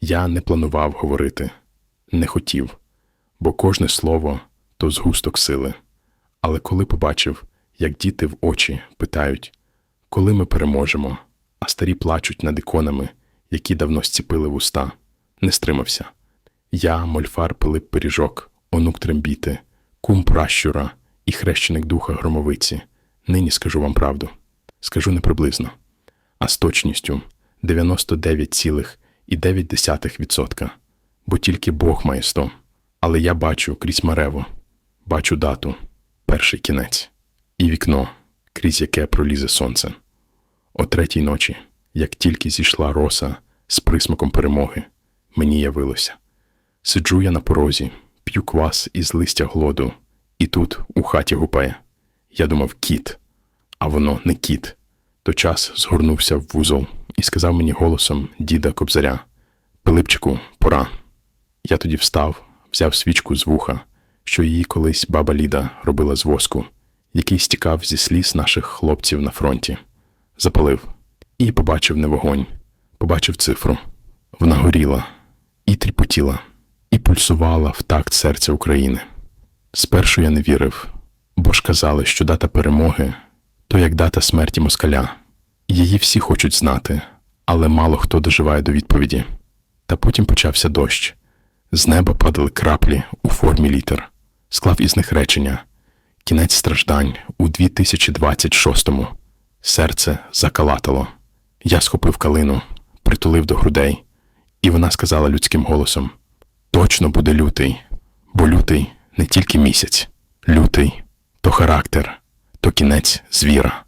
Я не планував говорити, не хотів, бо кожне слово то згусток сили. Але коли побачив, як діти в очі питають, коли ми переможемо, а старі плачуть над іконами, які давно зціпили вуста, не стримався. Я, мольфар Пилип Пиріжок, онук трембіти, кум пращура і хрещеник духа громовиці. Нині скажу вам правду. Скажу не приблизно, а з точністю 99,9%. Бо тільки Бог має сто. Але я бачу крізь марево, бачу дату, перший кінець, і вікно, крізь яке пролізе сонце. О третій ночі, як тільки зійшла роса з присмаком перемоги, мені явилося. Сиджу я на порозі, п'ю квас із листя глоду, і тут у хаті гупає. Я думав кіт, а воно не кіт. То час згорнувся в вузол і сказав мені голосом діда Кобзаря: Пилипчику, пора. Я тоді встав, взяв свічку з вуха, що її колись баба Ліда робила з воску, який стікав зі сліз наших хлопців на фронті. Запалив і побачив не вогонь, побачив цифру. Вона горіла і тріпотіла, і пульсувала в такт серця України. Спершу я не вірив, бо ж казали, що дата перемоги то як дата смерті москаля. Її всі хочуть знати, але мало хто доживає до відповіді. Та потім почався дощ. З неба падали краплі у формі літер. Склав із них речення. Кінець страждань у 2026-му. Серце закалатало. Я схопив калину, притулив до грудей, і вона сказала людським голосом: Точно буде лютий, бо лютий не тільки місяць, лютий то характер, то кінець звіра.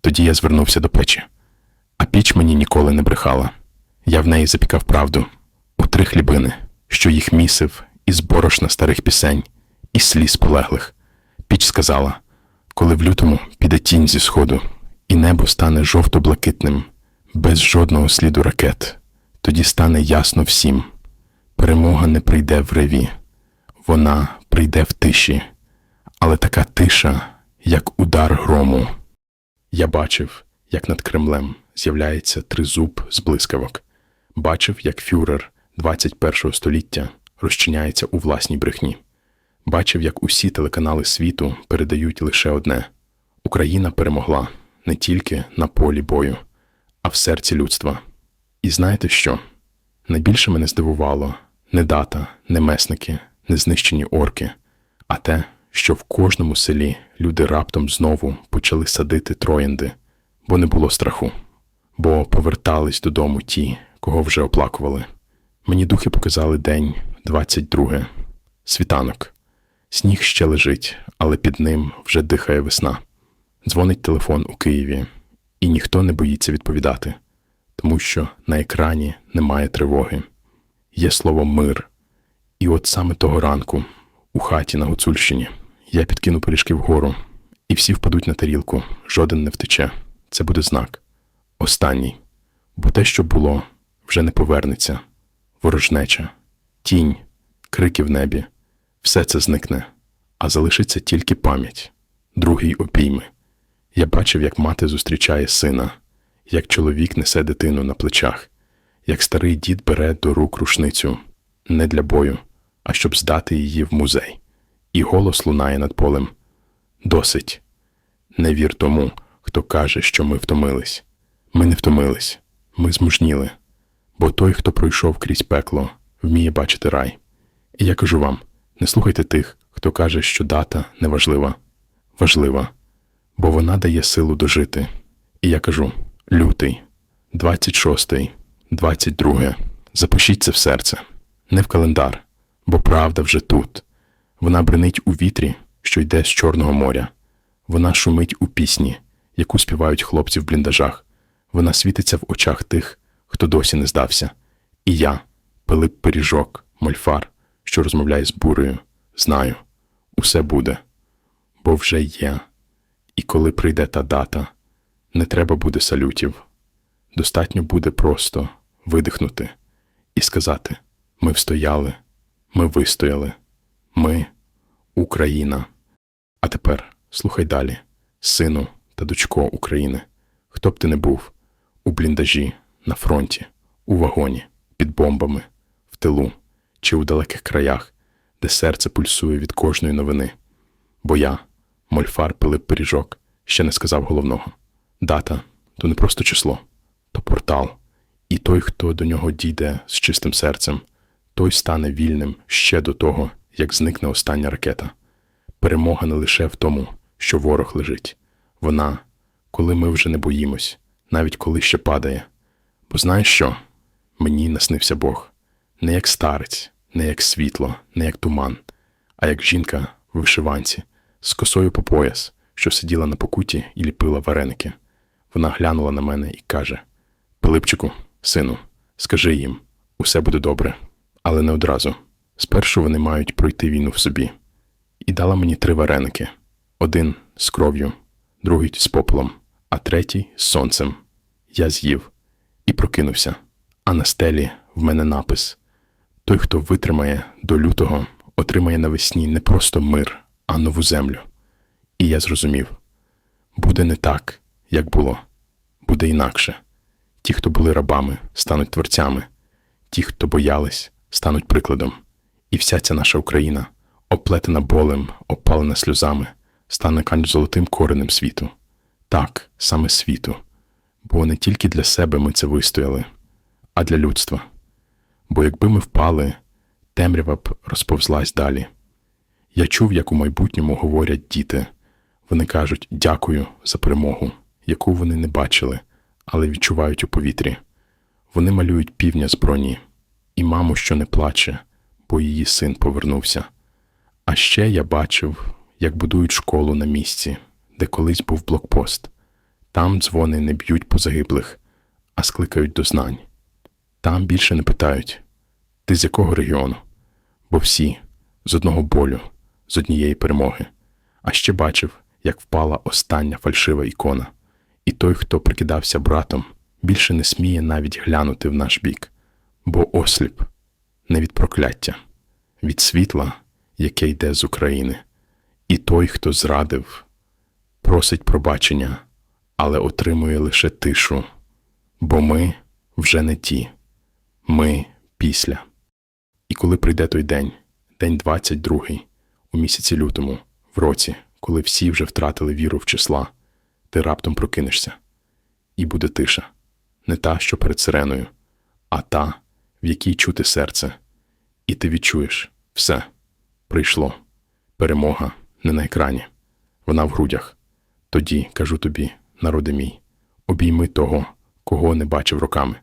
Тоді я звернувся до печі. А піч мені ніколи не брехала. Я в неї запікав правду у три хлібини, що їх місив із борошна старих пісень, і сліз полеглих. Піч сказала: коли в лютому піде тінь зі сходу, і небо стане жовто-блакитним, без жодного сліду ракет, тоді стане ясно всім. Перемога не прийде в реві, вона прийде в тиші, але така тиша, як удар грому. Я бачив, як над Кремлем з'являється тризуб з блискавок. Бачив, як фюрер 21 століття розчиняється у власній брехні. Бачив, як усі телеканали світу передають лише одне: Україна перемогла не тільки на полі бою, а в серці людства. І знаєте що? Найбільше мене здивувало не дата, не месники, не знищені орки, а те, що в кожному селі люди раптом знову почали садити троянди, бо не було страху, бо повертались додому ті, кого вже оплакували. Мені духи показали день 22, світанок. Сніг ще лежить, але під ним вже дихає весна. Дзвонить телефон у Києві, і ніхто не боїться відповідати, тому що на екрані немає тривоги. Є слово мир. І от саме того ранку, у хаті на Гуцульщині, я підкину пиріжки вгору, і всі впадуть на тарілку, жоден не втече. Це буде знак. Останній. Бо те, що було, вже не повернеться. Ворожнеча, тінь, крики в небі. Все це зникне, а залишиться тільки пам'ять, другий обійми. Я бачив, як мати зустрічає сина, як чоловік несе дитину на плечах, як старий дід бере до рук рушницю не для бою, а щоб здати її в музей. І голос лунає над полем. Досить. Не вір тому, хто каже, що ми втомились. Ми не втомились, ми змужніли. Бо той, хто пройшов крізь пекло, вміє бачити рай. І я кажу вам: не слухайте тих, хто каже, що дата неважлива. Важлива, бо вона дає силу дожити. І я кажу: лютий, 26, 22. Запишіть це в серце, не в календар, бо правда вже тут. Вона бренить у вітрі, що йде з Чорного моря. Вона шумить у пісні, яку співають хлопці в бліндажах. Вона світиться в очах тих, хто досі не здався. І я, Пилип Пиріжок, мольфар, що розмовляє з бурею, знаю, усе буде, бо вже є. І коли прийде та дата, не треба буде салютів. Достатньо буде просто видихнути і сказати: ми встояли, ми вистояли, ми Україна. А тепер слухай далі, сину та дочко України, хто б ти не був у бліндажі, на фронті, у вагоні, під бомбами, в тилу чи у далеких краях, де серце пульсує від кожної новини. Бо я, мольфар Пилип Пиріжок, ще не сказав головного. Дата то не просто число, то портал. І той, хто до нього дійде з чистим серцем, той стане вільним ще до того, як зникне остання ракета. Перемога не лише в тому, що ворог лежить. Вона, коли ми вже не боїмось, навіть коли ще падає. Бо знаєш що? Мені наснився Бог. Не як старець, не як світло, не як туман, а як жінка в вишиванці, з косою по пояс, що сиділа на покуті і ліпила вареники. Вона глянула на мене і каже: Пилипчику, сину, скажи їм, усе буде добре, але не одразу. Спершу вони мають пройти війну в собі. І дала мені три вареники: один з кров'ю, другий з попелом, а третій з сонцем. Я з'їв і прокинувся. А на стелі в мене напис: Той, хто витримає до лютого, отримає навесні не просто мир, а нову землю. І я зрозумів: буде не так, як було, буде інакше. Ті, хто були рабами, стануть творцями, ті, хто боялись, стануть прикладом. І вся ця наша Україна, оплетена болем, опалена сльозами, стане кань золотим коренем світу. Так, саме світу. Бо не тільки для себе ми це вистояли, а для людства. Бо якби ми впали, темрява б розповзлась далі. Я чув, як у майбутньому говорять діти. Вони кажуть дякую за перемогу, яку вони не бачили, але відчувають у повітрі. Вони малюють півня з і маму, що не плаче, бо її син повернувся. А ще я бачив, як будують школу на місці, де колись був блокпост. Там дзвони не б'ють по загиблих, а скликають до знань. Там більше не питають ти з якого регіону? Бо всі з одного болю, з однієї перемоги. А ще бачив, як впала остання фальшива ікона, і той, хто прикидався братом, більше не сміє навіть глянути в наш бік, бо осліп не від прокляття, від світла, яке йде з України, і той, хто зрадив, просить пробачення, але отримує лише тишу, бо ми вже не ті, ми після. І коли прийде той день, день 22, у місяці лютому, в році, коли всі вже втратили віру в числа, ти раптом прокинешся, і буде тиша, не та, що перед сиреною, а та, в якій чути серце, і ти відчуєш все прийшло. Перемога не на екрані, вона в грудях. Тоді, кажу тобі, народи мій, обійми того, кого не бачив роками.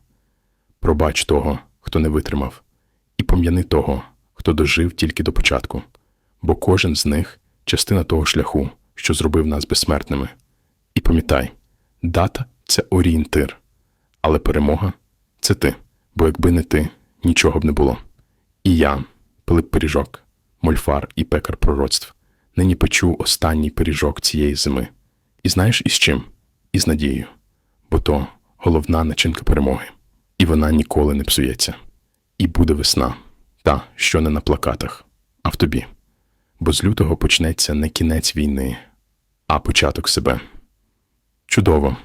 Пробач того, хто не витримав, і пом'яни того, хто дожив тільки до початку, бо кожен з них частина того шляху, що зробив нас безсмертними. І пам'ятай, дата це орієнтир, але перемога це ти, бо якби не ти, нічого б не було. І я, Пилип Пиріжок, мольфар і пекар пророцтв, нині печу останній пиріжок цієї зими. І знаєш із чим? Із надією, бо то головна начинка перемоги, і вона ніколи не псується. І буде весна, та, що не на плакатах, а в тобі. Бо з лютого почнеться не кінець війни, а початок себе. Чудово.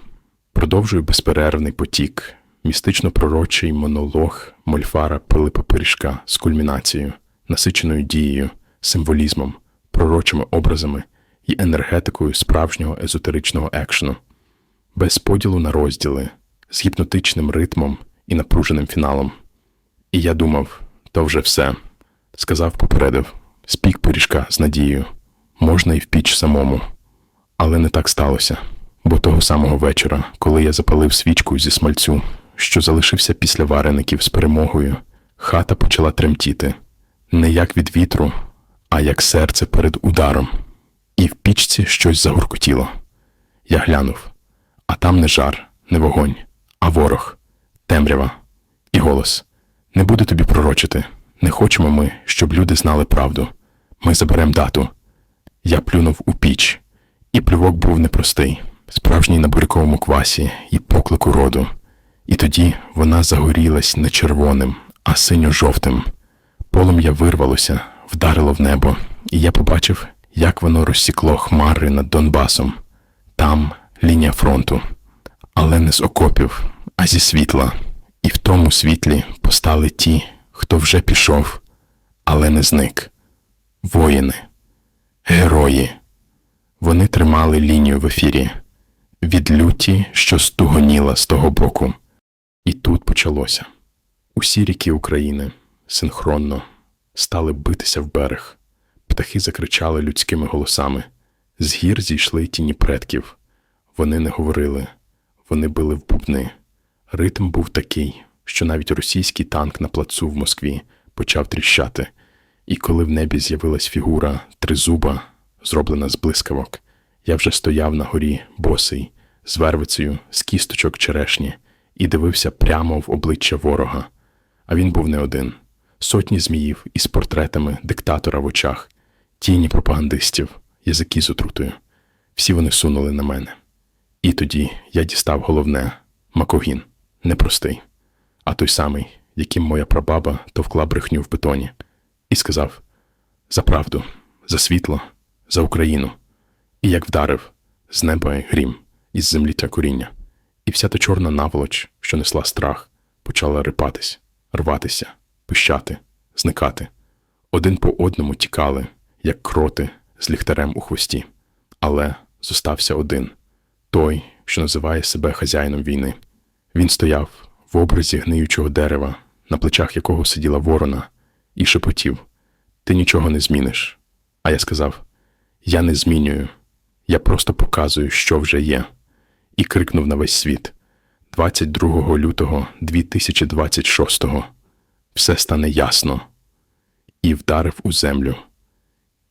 Продовжую безперервний потік, містично-пророчий монолог Мольфара Пилипа Пиріжка з кульмінацією, насиченою дією, символізмом, пророчими образами і енергетикою справжнього езотеричного екшену, без поділу на розділи, з гіпнотичним ритмом і напруженим фіналом. І я думав, то вже все. Сказав, попередив, спік пиріжка з надією, можна і в піч самому. Але не так сталося, бо того самого вечора, коли я запалив свічку зі смальцю, що залишився після вареників з перемогою, хата почала тремтіти не як від вітру, а як серце перед ударом, і в пічці щось загуркотіло. Я глянув, а там не жар, не вогонь, а ворог, темрява і голос. Не буде тобі пророчити. Не хочемо ми, щоб люди знали правду. Ми заберем дату. Я плюнув у піч, і плювок був непростий, справжній на буряковому квасі і поклику роду. І тоді вона загорілась не червоним, а синьо-жовтим. Полум'я вирвалося, вдарило в небо, і я побачив, як воно розсікло хмари над Донбасом. Там лінія фронту, але не з окопів, а зі світла. І в тому світлі постали ті, хто вже пішов, але не зник. Воїни, герої. Вони тримали лінію в ефірі від люті, що стугоніла з того боку. І тут почалося. Усі ріки України синхронно стали битися в берег. Птахи закричали людськими голосами. З гір зійшли тіні предків. Вони не говорили, вони били в бубни. Ритм був такий, що навіть російський танк на плацу в Москві почав тріщати. І коли в небі з'явилась фігура тризуба, зроблена з блискавок, я вже стояв на горі босий, з вервицею, з кісточок черешні, і дивився прямо в обличчя ворога. А він був не один. Сотні зміїв із портретами диктатора в очах, тіні пропагандистів, язики з отрутою. Всі вони сунули на мене. І тоді я дістав головне Макогін, непростий, а той самий, яким моя прабаба товкла брехню в бетоні, і сказав: За правду, за світло, за Україну. І як вдарив з неба грім, із землі та коріння, і вся та чорна наволоч, що несла страх, почала рипатись, рватися, пищати, зникати. Один по одному тікали, як кроти з ліхтарем у хвості. Але зостався один той, що називає себе хазяїном війни. Він стояв в образі гниючого дерева, на плечах якого сиділа ворона, і шепотів: Ти нічого не зміниш. А я сказав: Я не змінюю, я просто показую, що вже є, і крикнув на весь світ: 22 лютого 2026-го все стане ясно, і вдарив у землю.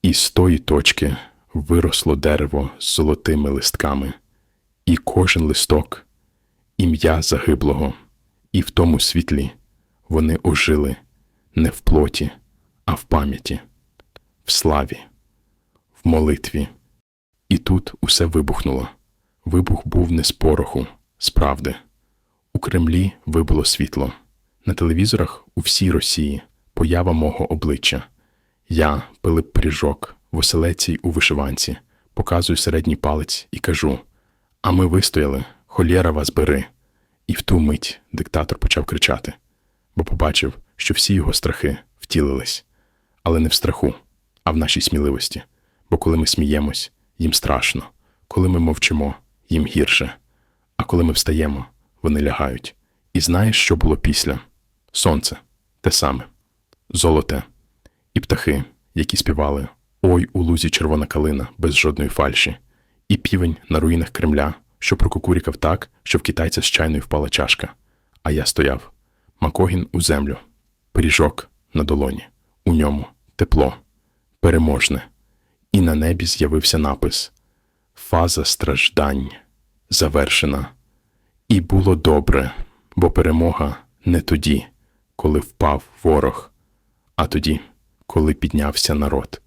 І з тої точки виросло дерево з золотими листками, і кожен листок ім'я загиблого, і в тому світлі вони ожили не в плоті, а в пам'яті, в славі, в молитві. І тут усе вибухнуло. Вибух був не з пороху, з правди. У Кремлі вибуло світло. На телевізорах у всій Росії поява мого обличчя. Я, Пилип Пріжок, в у вишиванці, показую середній палець і кажу: А ми вистояли, холєра вас бери. І в ту мить диктатор почав кричати, бо побачив, що всі його страхи втілились, але не в страху, а в нашій сміливості. Бо коли ми сміємось, їм страшно, коли ми мовчимо, їм гірше, а коли ми встаємо, вони лягають. І знаєш, що було після? Сонце. Те саме, золоте, і птахи, які співали. Ой у лузі червона калина без жодної фальші, і півень на руїнах Кремля, що прокукурікав так, що в китайця з чайної впала чашка. А я стояв, Макогін у землю, пиріжок на долоні, у ньому тепло, переможне, і на небі з'явився напис. Фаза страждань завершена. І було добре, бо перемога не тоді, коли впав ворог, а тоді, коли піднявся народ.